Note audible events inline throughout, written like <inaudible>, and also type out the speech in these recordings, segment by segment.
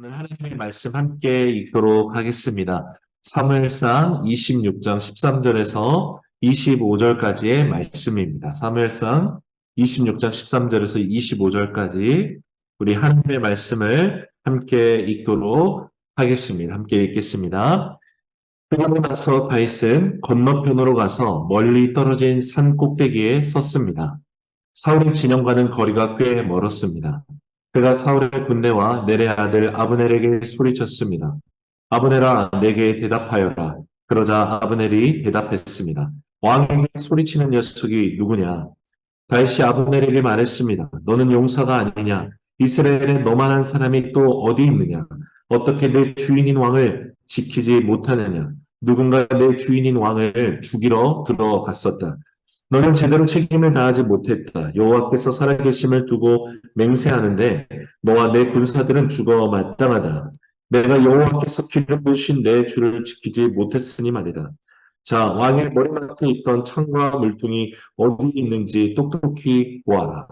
오늘 하나님의 말씀 함께 읽도록 하겠습니다. 사무엘상 26장 13절에서 25절까지의 말씀입니다. 사무엘상 26장 13절에서 25절까지 우리 하나님의 말씀을 함께 읽도록 하겠습니다. 함께 읽겠습니다. 그러고 나서 다윗은 건너편으로 가서 멀리 떨어진 산 꼭대기에 섰습니다. 사울의 진영과는 거리가 꽤 멀었습니다. 그가 사울의 군대와 내레 아들 아브넬에게 소리쳤습니다. 아브넬아 내게 대답하여라. 그러자 아브넬이 대답했습니다. 왕에게 소리치는 녀석이 누구냐? 다윗이 아브넬에게 말했습니다. 너는 용사가 아니냐? 이스라엘에 너만한 사람이 또 어디 있느냐? 어떻게 내 주인인 왕을 지키지 못하느냐? 누군가 내 주인인 왕을 죽이러 들어갔었다. 너는 제대로 책임을 다하지 못했다. 여호와께서 살아계심을 두고 맹세하는데 너와 내 군사들은 죽어 마땅하다. 내가 여호와께서 기름 부으신 내 주를 지키지 못했으니 말이다. 자, 왕의 머리맡에 있던 창과 물통이 어디 있는지 똑똑히 보아라.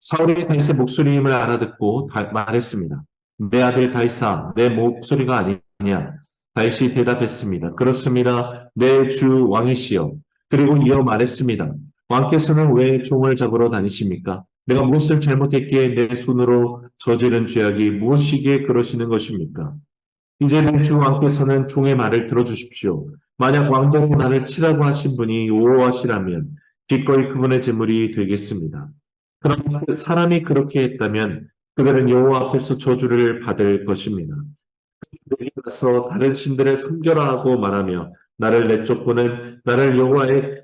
사울이 다윗의 목소리임을 알아듣고 다- 말했습니다. 내 아들 다윗아, 내 목소리가 아니냐? 다윗이 대답했습니다. 그렇습니다. 내 주 왕이시여. 그리고 이어 말했습니다. 왕께서는 왜 종을 잡으러 다니십니까? 내가 무엇을 잘못했기에 내 손으로 저지른 죄악이 무엇이기에 그러시는 것입니까? 이제 내주 왕께서는 종의 말을 들어주십시오. 만약 왕대로 나를 치라고 하신 분이 오호하시라면 기꺼이 그분의 제물이 되겠습니다. 그러나 그 사람이 그렇게 했다면 그들은 여호와 앞에서 저주를 받을 것입니다. 내게 가서 다른 신들을 섬겨라 하고 말하며 나를 내쫓고는 나를 여호와의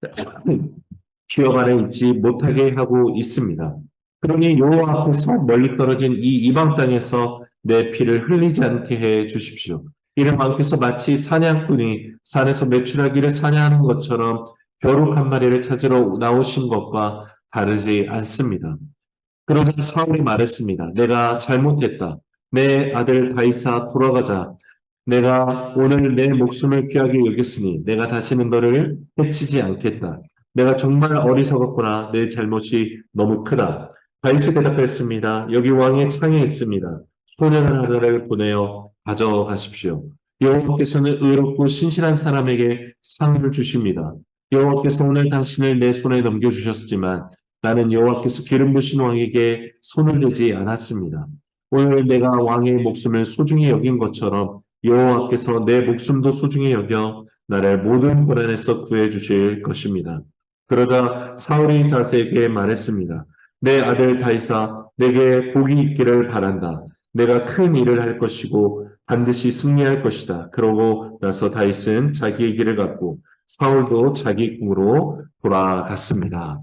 <clears throat> 기업 안에 있지 못하게 하고 있습니다. 그러니 여호와 앞에서 멀리 떨어진 이 이방 땅에서 내 피를 흘리지 않게 해 주십시오. 이는 왕께서 마치 사냥꾼이 산에서 매출하기를 사냥하는 것처럼 벼룩 한 마리를 찾으러 나오신 것과 다르지 않습니다. 그러자 사울이 말했습니다. 내가 잘못했다. 내 아들 다이사 돌아가자. 내가 오늘 내 목숨을 귀하게 여겼으니 내가 다시는 너를 해치지 않겠다. 내가 정말 어리석었구나. 내 잘못이 너무 크다. 다윗이 대답했습니다. 여기 왕의 창에 있습니다. 소년 하나를 보내어 가져가십시오. 여호와께서는 의롭고 신실한 사람에게 상을 주십니다. 여호와께서 오늘 당신을 내 손에 넘겨주셨지만 나는 여호와께서 기름 부신 왕에게 손을 대지 않았습니다. 오늘 내가 왕의 목숨을 소중히 여긴 것처럼 여호와께서 내 목숨도 소중히 여겨 나를 모든 고난에서 구해 주실 것입니다. 그러자 사울이 다윗에게 말했습니다. 내 아들 다윗아 내게 복이 있기를 바란다. 내가 큰 일을 할 것이고 반드시 승리할 것이다. 그러고 나서 다윗은 자기의 길을 갔고 사울도 자기 궁으로 돌아갔습니다.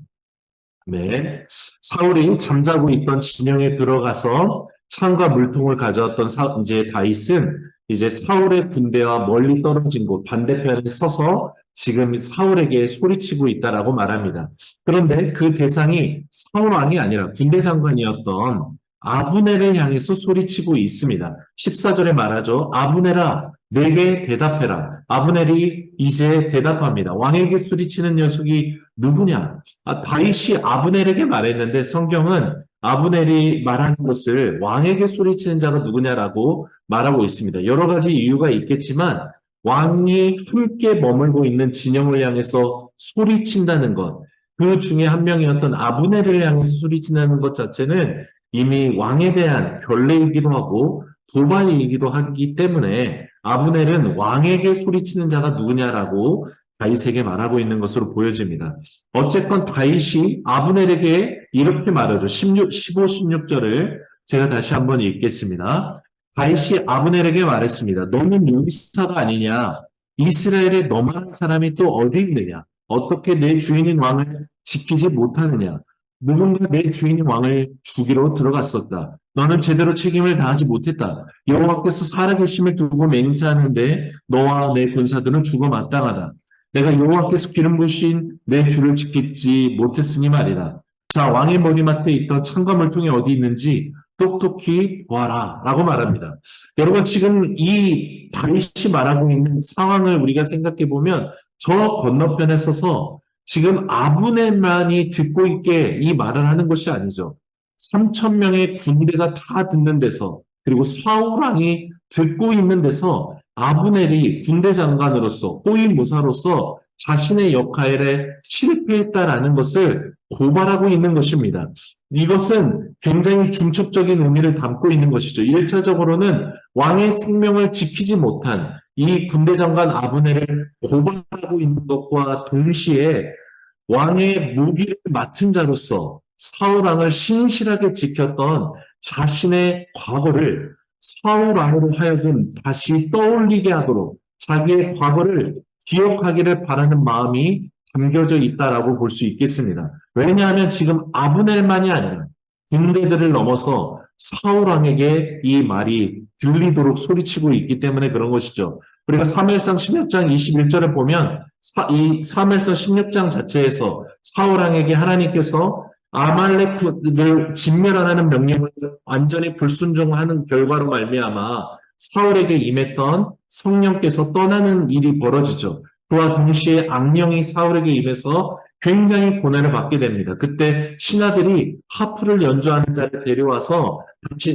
네. 사울이 잠자고 있던 진영에 들어가서 창과 물통을 가져왔던 사, 이제 다윗은 이제 사울의 군대와 멀리 떨어진 곳 반대편에 서서 지금 사울에게 소리치고 있다라고 말합니다. 그런데 그 대상이 사울 왕이 아니라 군대 장관이었던 아브넬을 향해서 소리치고 있습니다. 14절에 말하죠. 아브넬아, 내게 대답해라. 아브넬이 이제 대답합니다. 왕에게 소리치는 녀석이 누구냐? 아, 다윗이 아브넬에게 말했는데 성경은 아브넬이 말하는 것을 왕에게 소리치는 자가 누구냐라고 말하고 있습니다. 여러 가지 이유가 있겠지만 왕이 함께 머물고 있는 진영을 향해서 소리친다는 것, 그 중에 한 명이었던 아브넬을 향해서 소리친다는 것 자체는 이미 왕에 대한 결례이기도 하고 도발이기도 하기 때문에 아브넬은 왕에게 소리치는 자가 누구냐라고 다윗에게 말하고 있는 것으로 보여집니다. 어쨌건 다윗이 아브넬에게 이렇게 말하죠. 16, 15, 16절을 제가 다시 한번 읽겠습니다. 다윗이 아브넬에게 말했습니다. 너는 용사가 아니냐? 이스라엘에 너만한 사람이 또 어디 있느냐? 어떻게 내 주인인 왕을 지키지 못하느냐? 누군가 내 주인인 왕을 죽이러 들어갔었다. 너는 제대로 책임을 다하지 못했다. 여호와께서 살아계심을 두고 맹세하는데 너와 내 군사들은 죽어 마땅하다. 내가 여호와께서 기름 부신 내 주를 지키지 못했으니 말이다. 자, 왕의 머리맡에 있던 창과 물통이 어디 있는지 똑똑히 보아라. 라고 말합니다. 여러분, 지금 이 다윗이 말하고 있는 상황을 우리가 생각해 보면 저 건너편에 서서 지금 아브넬만이 듣고 있게 이 말을 하는 것이 아니죠. 3천 명의 군대가 다 듣는 데서 그리고 사울 왕이 듣고 있는 데서 아브넬이 군대 장관으로서 호위 무사로서 자신의 역할에 실패했다라는 것을 고발하고 있는 것입니다. 이것은 굉장히 중첩적인 의미를 담고 있는 것이죠. 1차적으로는 왕의 생명을 지키지 못한 이 군대 장관 아브넬을 고발하고 있는 것과 동시에 왕의 무기를 맡은 자로서 사울 왕을 신실하게 지켰던 자신의 과거를 사울 왕으로 하여금 다시 떠올리게 하도록 자기의 과거를 기억하기를 바라는 마음이 담겨져 있다라고 볼 수 있겠습니다. 왜냐하면 지금 아브넬만이 아니라 군대들을 넘어서 사울 왕에게 이 말이 들리도록 소리치고 있기 때문에 그런 것이죠. 우리가 3일상 16장 21절을 보면 사- 이 3일상 16장 자체에서 사울 왕에게 하나님께서 아말렉을 진멸하라는 명령을 완전히 불순종하는 결과로 말미암아 사울에게 임했던 성령께서 떠나는 일이 벌어지죠. 그와 동시에 악령이 사울에게 임해서 굉장히 고난을 받게 됩니다. 그때 신하들이 하프를 연주하는 자를 데려와서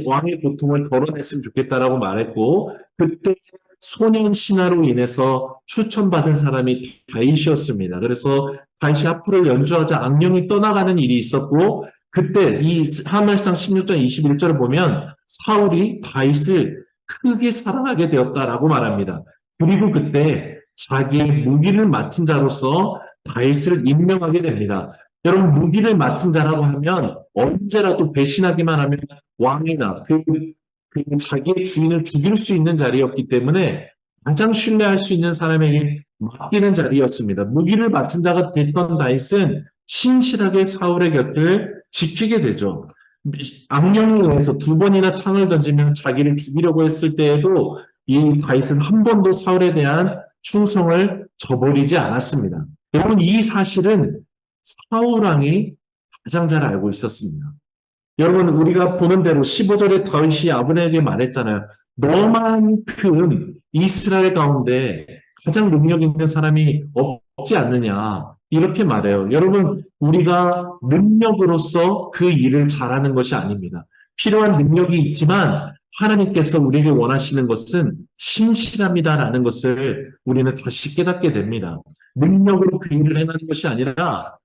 왕의 고통을 덜어냈으면 좋겠다라고 말했고 그때 소년 신하로 인해서 추천받은 사람이 다윗이었습니다. 그래서 다윗이 하프를 연주하자 악령이 떠나가는 일이 있었고 그때 이 하멜상 16장 21절을 보면 사울이 다윗을 크게 사랑하게 되었다라고 말합니다. 그리고 그때 자기의 무기를 맡은 자로서 다윗을 임명하게 됩니다. 여러분 무기를 맡은 자라고 하면 언제라도 배신하기만 하면 왕이나 그, 그 자기의 주인을 죽일 수 있는 자리였기 때문에 가장 신뢰할 수 있는 사람에게 맡기는 자리였습니다. 무기를 맡은 자가 됐던 다윗은 신실하게 사울의 곁을 지키게 되죠. 악령에 의해서 두 번이나 창을 던지면 자기를 죽이려고 했을 때에도 이 다윗은 한 번도 사울에 대한 충성을 저버리지 않았습니다. 여러분 이 사실은 사울 왕이 가장 잘 알고 있었습니다. 여러분 우리가 보는 대로 15절에 다윗이 아브넬에게 말했잖아요. 너만큼 이스라엘 가운데 가장 능력 있는 사람이 없지 않느냐 이렇게 말해요. 여러분 우리가 능력으로서 그 일을 잘하는 것이 아닙니다. 필요한 능력이 있지만 하나님께서 우리에게 원하시는 것은 신실함이다라는 것을 우리는 다시 깨닫게 됩니다. 능력으로 그 일을 행하는 것이 아니라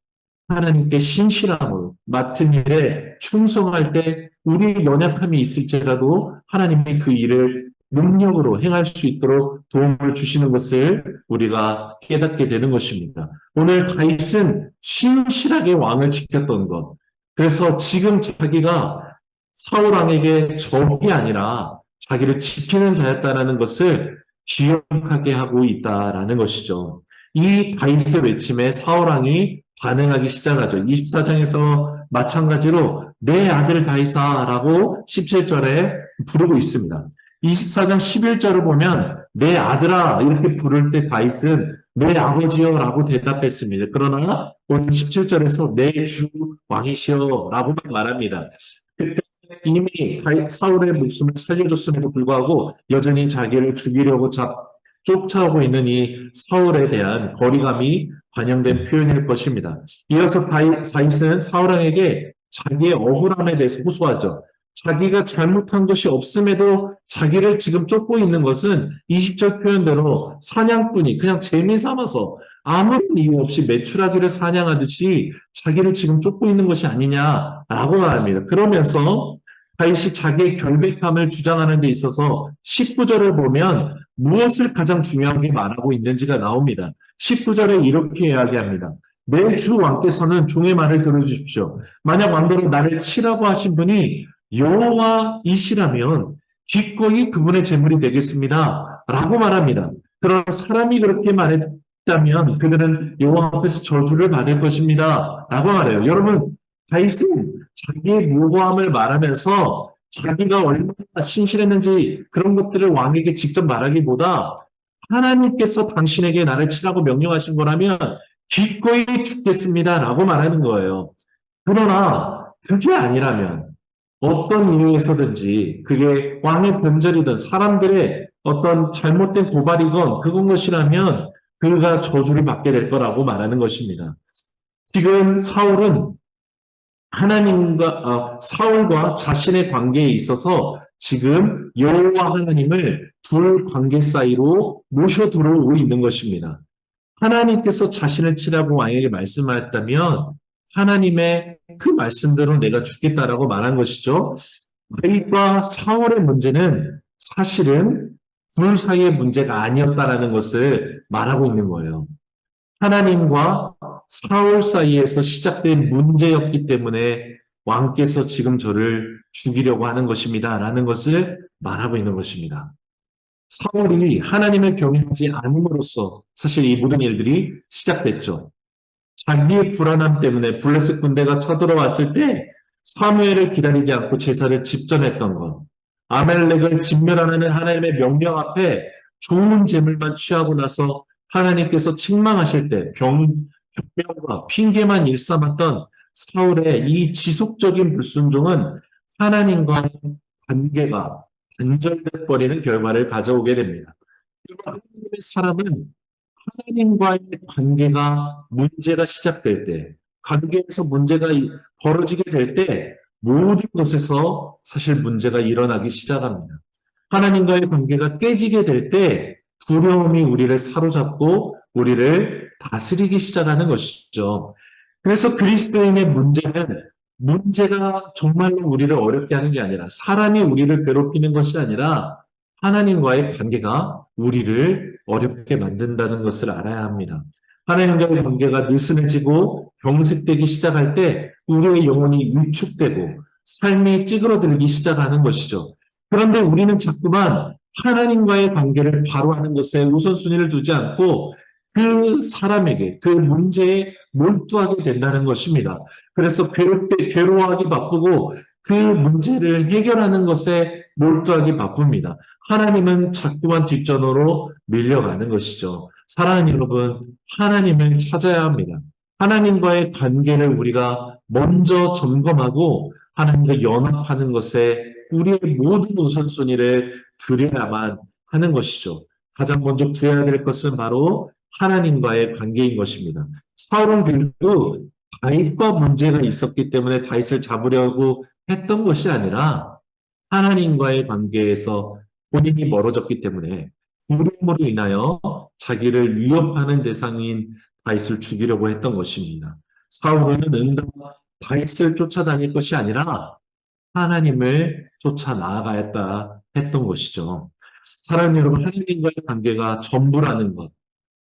하나님께 신실함으로 맡은 일에 충성할 때 우리 연약함이 있을지라도 하나님이 그 일을 능력으로 행할 수 있도록 도움을 주시는 것을 우리가 깨닫게 되는 것입니다. 오늘 다윗은 신실하게 왕을 지켰던 것. 그래서 지금 자기가 사울 왕에게 적이 아니라 자기를 지키는 자였다라는 것을 기억하게 하고 있다라는 것이죠. 이 다윗의 외침에 사울 왕이 반응하기 시작하죠. 24장에서 마찬가지로 내 아들 다윗아라고 17절에 부르고 있습니다. 24장 11절을 보면 내 아들아 이렇게 부를 때 다윗은 내 아버지여 라고 대답했습니다. 그러나 오늘 17절에서 내 주 왕이시여 라고만 말합니다. 그때 이미 사울의 목숨을 살려줬음에도 불구하고 여전히 자기를 죽이려고 잡, 쫓아오고 있는 이 사울에 대한 거리감이 반영된 표현일 것입니다. 이어서 다윗, 다윗은 사울 왕에게 자기의 억울함에 대해서 호소하죠. 자기가 잘못한 것이 없음에도 자기를 지금 쫓고 있는 것은 20절 표현대로 사냥꾼이 그냥 재미 삼아서 아무런 이유 없이 매출하기를 사냥하듯이 자기를 지금 쫓고 있는 것이 아니냐라고 말합니다. 그러면서 다윗이 자기의 결백함을 주장하는 데 있어서 19절을 보면 무엇을 가장 중요하게 말하고 있는지가 나옵니다. 19절에 이렇게 이야기합니다. 내 주 왕께서는 종의 말을 들어주십시오. 만약 왕대로 나를 치라고 하신 분이 여호와이시라면 기꺼이 그분의 제물이 되겠습니다. 라고 말합니다. 그러나 사람이 그렇게 말했다면 그들은 여호와 앞에서 저주를 받을 것입니다. 라고 말해요. 여러분, 다윗은 자기의 무고함을 말하면서 자기가 얼마나 신실했는지 그런 것들을 왕에게 직접 말하기보다 하나님께서 당신에게 나를 치라고 명령하신 거라면 기꺼이 죽겠습니다. 라고 말하는 거예요. 그러나 그게 아니라면 어떤 이유에서든지 그게 왕의 변절이든 사람들의 어떤 잘못된 고발이건 그건 것이라면 그가 저주를 받게 될 거라고 말하는 것입니다. 지금 사울은 하나님과 어, 사울과 자신의 관계에 있어서 지금 여호와 하나님을 둘 관계 사이로 모셔 들어오고 있는 것입니다. 하나님께서 자신을 치라고 왕에게 말씀하였다면 하나님의 그 말씀대로 내가 죽겠다라고 말한 것이죠. 다윗과 사울의 문제는 사실은 둘 사이의 문제가 아니었다라는 것을 말하고 있는 거예요. 하나님과 사울 사이에서 시작된 문제였기 때문에 왕께서 지금 저를 죽이려고 하는 것입니다. 라는 것을 말하고 있는 것입니다. 사울이 하나님을 경외하지 않음으로써 사실 이 모든 일들이 시작됐죠. 자기의 불안함 때문에 블레셋 군대가 쳐들어왔을 때 사무엘을 기다리지 않고 제사를 집전했던 것. 아멜렉을 진멸하는 하나님의 명령 앞에 좋은 재물만 취하고 나서 하나님께서 책망하실 때 병, 병과 핑계만 일삼았던 사울의 이 지속적인 불순종은 하나님과의 관계가 단절돼 버리는 결과를 가져오게 됩니다. 하나님의 사람은 하나님과의 관계가 문제가 시작될 때, 관계에서 문제가 이- 벌어지게 될 때, 모든 것에서 사실 문제가 일어나기 시작합니다. 하나님과의 관계가 깨지게 될 때, 두려움이 우리를 사로잡고 우리를 다스리기 시작하는 것이죠. 그래서 그리스도인의 문제는 문제가 정말로 우리를 어렵게 하는 게 아니라 사람이 우리를 괴롭히는 것이 아니라 하나님과의 관계가 우리를 어렵게 만든다는 것을 알아야 합니다. 하나님과의 관계가 느슨해지고 병색되기 시작할 때 우리의 영혼이 위축되고 삶이 찌그러들기 시작하는 것이죠. 그런데 우리는 자꾸만 하나님과의 관계를 바로 하는 것에 우선순위를 두지 않고 그 사람에게 그 문제에 몰두하게 된다는 것입니다. 그래서 괴롭게 괴로워하기 바쁘고 그 문제를 해결하는 것에 몰두하기 바쁩니다. 하나님은 자꾸만 뒷전으로 밀려가는 것이죠. 사랑하는 여러분, 하나님을 찾아야 합니다. 하나님과의 관계를 우리가 먼저 점검하고 하나님과 연합하는 것에 우리의 모든 우선순위를 드려야만 하는 것이죠. 가장 먼저 구해야 될 것은 바로 하나님과의 관계인 것입니다. 사울은 결국 다윗과 문제가 있었기 때문에 다윗을 잡으려고 했던 것이 아니라 하나님과의 관계에서 본인이 멀어졌기 때문에 두려움으로 인하여 자기를 위협하는 대상인 다윗을 죽이려고 했던 것입니다. 사울은 응답 다윗을 쫓아다닐 것이 아니라 하나님을 쫓아 나아가였다 했던 것이죠. 사랑하는 여러분, 하나님과의 관계가 전부라는 것,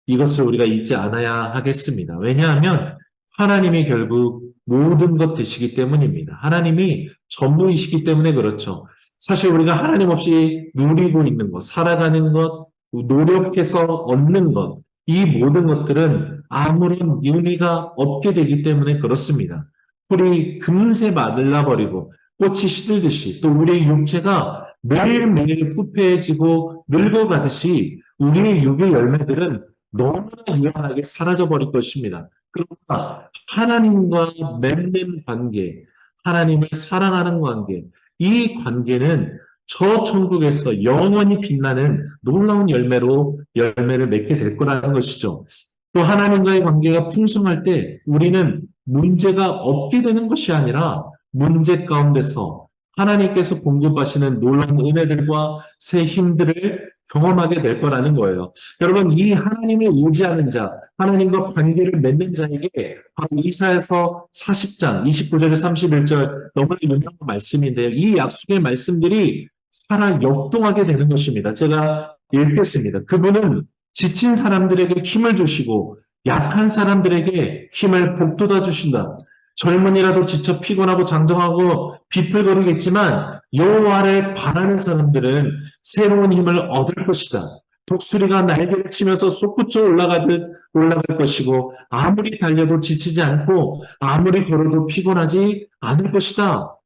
이것을 우리가 잊지 않아야 하겠습니다. 왜냐하면 하나님이 결국 모든 것 되시기 때문입니다. 하나님이 전부이시기 때문에 그렇죠. 사실 우리가 하나님 없이 누리고 있는 것, 살아가는 것, 노력해서 얻는 것, 이 모든 것들은 아무런 의미가 없게 되기 때문에 그렇습니다. 풀이 금세 마들나버리고 꽃이 시들듯이 또 우리의 육체가 매일매일 후패해지고 늙어가듯이 우리의 육의 열매들은 너무나 유한하게 사라져버릴 것입니다. 그러나 하나님과 맺는 관계, 하나님을 사랑하는 관계, 이 관계는 저 천국에서 영원히 빛나는 놀라운 열매로 열매를 맺게 될 거라는 것이죠. 또 하나님과의 관계가 풍성할 때 우리는 문제가 없게 되는 것이 아니라 문제 가운데서 하나님께서 공급하시는 놀라운 은혜들과 새 힘들을 경험하게 될 거라는 거예요. 여러분, 이 하나님을 의지하는 자, 하나님과 관계를 맺는 자에게 바로 이사에서 40장 29절에 31절 너무나 유명한 말씀인데요. 이 약속의 말씀들이 살아 역동하게 되는 것입니다. 제가 읽겠습니다. 그분은 지친 사람들에게 힘을 주시고 약한 사람들에게 힘을 북돋아 주신다. 젊은이라도 지쳐 피곤하고 장정하고 비틀거리겠지만 여호와를 바라는 사람들은 새로운 힘을 얻을 것이다. 독수리가 날개를 치면서 솟구쳐 올라가듯 올라갈 것이고 아무리 달려도 지치지 않고 아무리 걸어도 피곤하지 않을 것이다.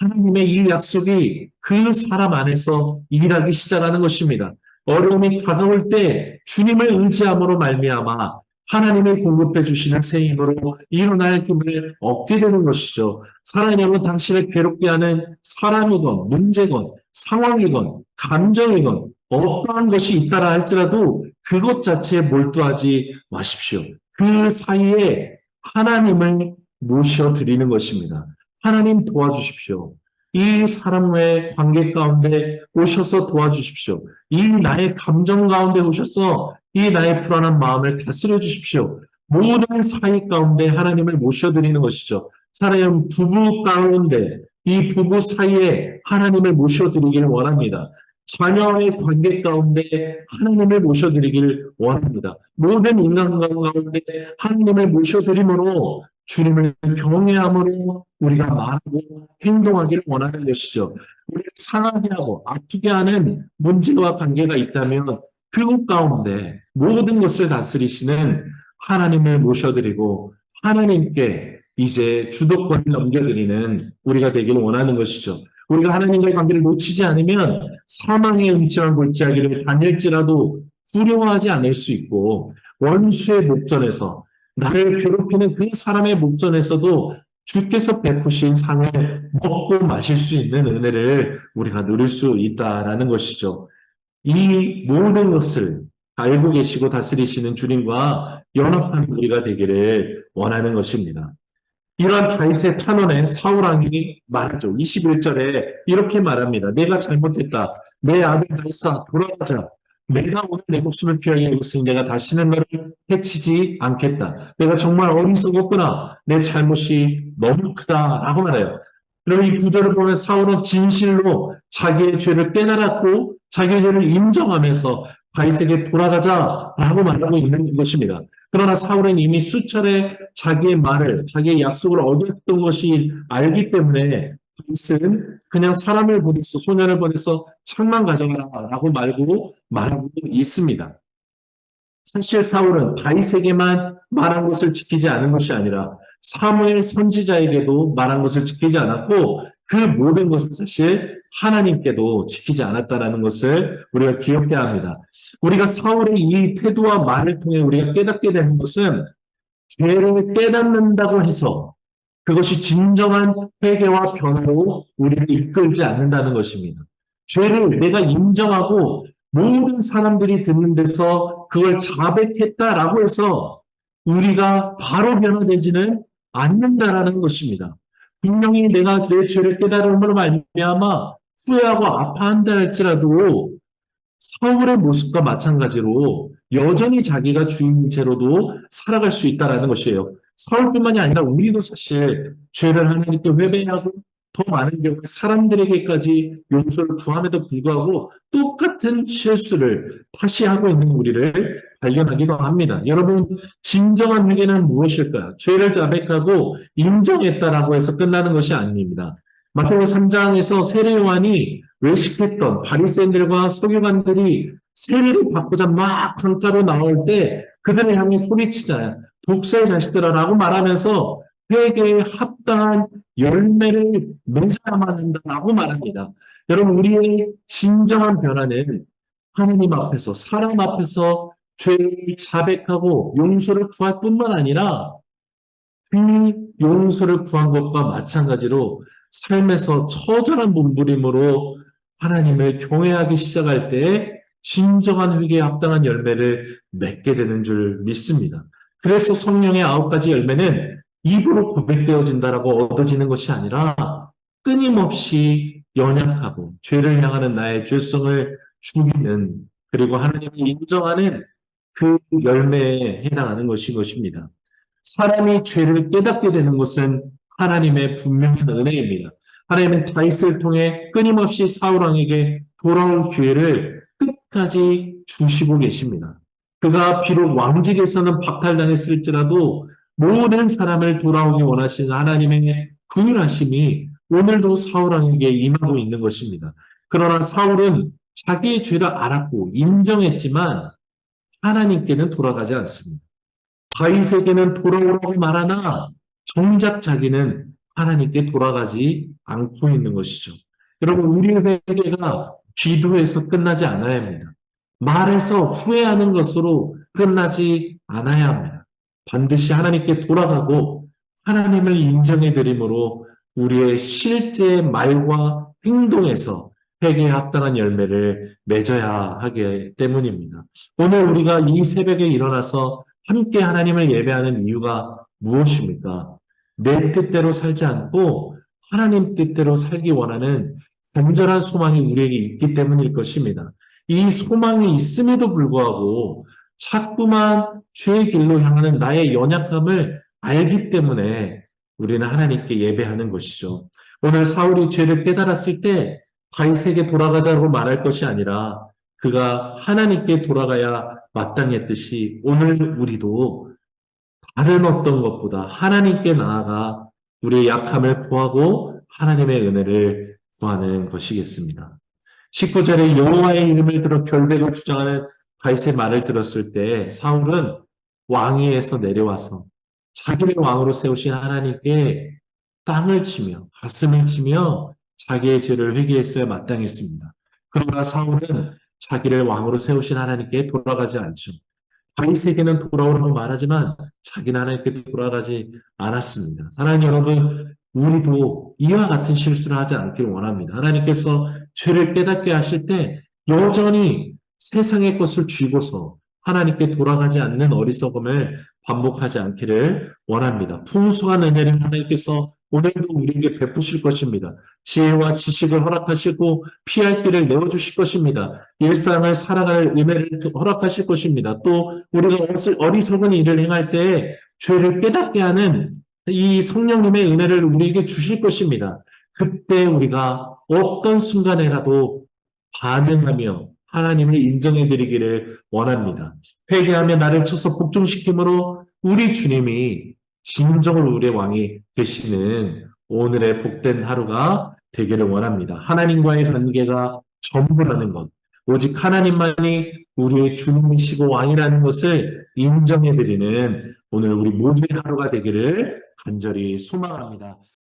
하나님의 이 약속이 그 사람 안에서 일하기 시작하는 것입니다. 어려움이 다가올 때 주님을 의지함으로 말미암아 하나님이 공급해 주시는 새 힘으로 일어날 힘을 얻게 되는 것이죠. 여러분, 당신을 괴롭게 하는 사람이건 문제건 상황이건 감정이건 어떠한 것이 있다라 할지라도 그것 자체에 몰두하지 마십시오. 그 사이에 하나님을 모셔 드리는 것입니다. 하나님 도와주십시오. 이 사람과의 관계 가운데 오셔서 도와주십시오. 이 나의 감정 가운데 오셔서 이 나의 불안한 마음을 다스려 주십시오. 모든 사이 가운데 하나님을 모셔드리는 것이죠. 사랑하는 부부 가운데 이 부부 사이에 하나님을 모셔드리기를 원합니다. 자녀의 관계 가운데 하나님을 모셔드리기를 원합니다. 모든 인간 가운데 하나님을 모셔드림으로 주님을 경외함으로 우리가 말하고 행동하기를 원하는 것이죠. 우리를 상하게 하고 아프게 하는 문제와 관계가 있다면 그곳 가운데 모든 것을 다스리시는 하나님을 모셔드리고 하나님께 이제 주도권을 넘겨드리는 우리가 되기를 원하는 것이죠. 우리가 하나님과의 관계를 놓치지 않으면 사망의 음침한 골짜기를 다닐지라도 두려워하지 않을 수 있고 원수의 목전에서 나를 괴롭히는 그 사람의 목전에서도 주께서 베푸신 상을 먹고 마실 수 있는 은혜를 우리가 누릴 수 있다라는 것이죠. 이 모든 것을 알고 계시고 다스리시는 주님과 연합한 우리가 되기를 원하는 것입니다. 이러한 다윗의 탄원에 사울왕이 말하죠. 21절에 이렇게 말합니다. 내가 잘못했다. 내 아들 다윗아 돌아가자. 내가 오늘 내 목숨을 피하게 입었으니 내가 다시는 너를 해치지 않겠다. 내가 정말 어리석었구나. 내 잘못이 너무 크다라고 말해요. 그러면 이 구절을 보면 사울은 진실로 자기의 죄를 깨달았고 자기의 죄를 인정하면서 다윗에게 돌아가자라고 말하고 있는 것입니다. 그러나 사울은 이미 수차례 자기의 말을, 자기의 약속을 어겼던 것이 알기 때문에 다윗은 그냥 사람을 보내서 소년을 보내서 창만 가져가라라고 말고 말하고 있습니다. 사실 사울은 다윗에게만 말한 것을 지키지 않은 것이 아니라 사무엘 선지자에게도 말한 것을 지키지 않았고 그 모든 것은 사실 하나님께도 지키지 않았다라는 것을 우리가 기억해야 합니다. 우리가 사울의 이 태도와 말을 통해 우리가 깨닫게 되는 것은 죄를 깨닫는다고 해서 그것이 진정한 회개와 변화로 우리를 이끌지 않는다는 것입니다. 죄를 내가 인정하고 모든 사람들이 듣는 데서 그걸 자백했다라고 해서 우리가 바로 변화되지는 않는다라는 것입니다. 분명히 내가 내 죄를 깨달음으로 말미암아 후회하고 아파한다 할지라도 사울의 모습과 마찬가지로 여전히 자기가 주인인 채로도 살아갈 수 있다라는 것이에요. 사울뿐만이 아니라 우리도 사실 죄를 하나님께 회개하고 더 많은 경우에 사람들에게까지 용서를 구함에도 불구하고 똑같은 실수를 다시 하고 있는 우리를 발견하기도 합니다. 여러분, 진정한 회개는 무엇일까요? 죄를 자백하고 인정했다라고 해서 끝나는 것이 아닙니다. 마태복음 3장에서 세례요한이 외식했던 바리새인들과 서기관들이 세례를 받고자 막 강가로 나올 때 그들을 향해 소리치자 독사의 자식들아라고 말하면서 회개에 합당한 열매를 맺어야만 한다라고 말합니다. 여러분 우리의 진정한 변화는 하나님 앞에서 사람 앞에서 죄를 자백하고 용서를 구할 뿐만 아니라 그 용서를 구한 것과 마찬가지로 삶에서 처절한 몸부림으로 하나님을 경외하기 시작할 때 진정한 회개에 합당한 열매를 맺게 되는 줄 믿습니다. 그래서 성령의 아홉 가지 열매는 입으로 고백되어진다라고 얻어지는 것이 아니라 끊임없이 연약하고 죄를 향하는 나의 죄성을 죽이는 그리고 하나님이 인정하는 그 열매에 해당하는 것인 것입니다. 사람이 죄를 깨닫게 되는 것은 하나님의 분명한 은혜입니다. 하나님은 다윗을 통해 끊임없이 사울왕에게 돌아올 기회를 끝까지 주시고 계십니다. 그가 비록 왕직에서는 박탈당했을지라도 모든 사람을 돌아오기 원하시는 하나님의 구휼하심이 오늘도 사울왕에게 임하고 있는 것입니다. 그러나 사울은 자기의 죄를 알았고 인정했지만 하나님께는 돌아가지 않습니다. 다윗에게는 돌아오라고 말하나 정작 자기는 하나님께 돌아가지 않고 있는 것이죠. 여러분 우리의 회개가 기도에서 끝나지 않아야 합니다. 말해서 후회하는 것으로 끝나지 않아야 합니다. 반드시 하나님께 돌아가고 하나님을 인정해 드림으로 우리의 실제 말과 행동에서 회개에 합당한 열매를 맺어야 하기 때문입니다. 오늘 우리가 이 새벽에 일어나서 함께 하나님을 예배하는 이유가 무엇입니까? 내 뜻대로 살지 않고 하나님 뜻대로 살기 원하는 간절한 소망이 우리에게 있기 때문일 것입니다. 이 소망이 있음에도 불구하고 자꾸만 죄의 길로 향하는 나의 연약함을 알기 때문에 우리는 하나님께 예배하는 것이죠. 오늘 사울이 죄를 깨달았을 때 다윗에게 돌아가자고 말할 것이 아니라 그가 하나님께 돌아가야 마땅했듯이 오늘 우리도 다른 어떤 것보다 하나님께 나아가 우리의 약함을 구하고 하나님의 은혜를 구하는 것이겠습니다. 19절에 여호와의 이름을 들어 결백을 주장하는 다윗의 말을 들었을 때 사울은 왕위에서 내려와서 자기를 왕으로 세우신 하나님께 땅을 치며 가슴을 치며 자기의 죄를 회개했어야 마땅했습니다. 그러나 사울은 자기를 왕으로 세우신 하나님께 돌아가지 않죠. 다윗에게는 돌아오라고 말하지만 자기는 하나님께 돌아가지 않았습니다. 하나님 여러분, 우리도 이와 같은 실수를 하지 않기를 원합니다. 하나님께서 죄를 깨닫게 하실 때 여전히 세상의 것을 쥐고서 하나님께 돌아가지 않는 어리석음을 반복하지 않기를 원합니다. 풍성한 은혜를 하나님께서 오늘도 우리에게 베푸실 것입니다. 지혜와 지식을 허락하시고 피할 길을 내어주실 것입니다. 일상을 살아갈 은혜를 허락하실 것입니다. 또 우리가 어리석은 일을 행할 때 죄를 깨닫게 하는 이 성령님의 은혜를 우리에게 주실 것입니다. 그때 우리가 어떤 순간에라도 반응하며 하나님을 인정해 드리기를 원합니다. 회개하며 나를 쳐서 복종시킴으로 우리 주님이 진정으로 우리의 왕이 되시는 오늘의 복된 하루가 되기를 원합니다. 하나님과의 관계가 전부라는 것, 오직 하나님만이 우리의 주님이시고 왕이라는 것을 인정해 드리는 오늘 우리 모두의 하루가 되기를 간절히 소망합니다.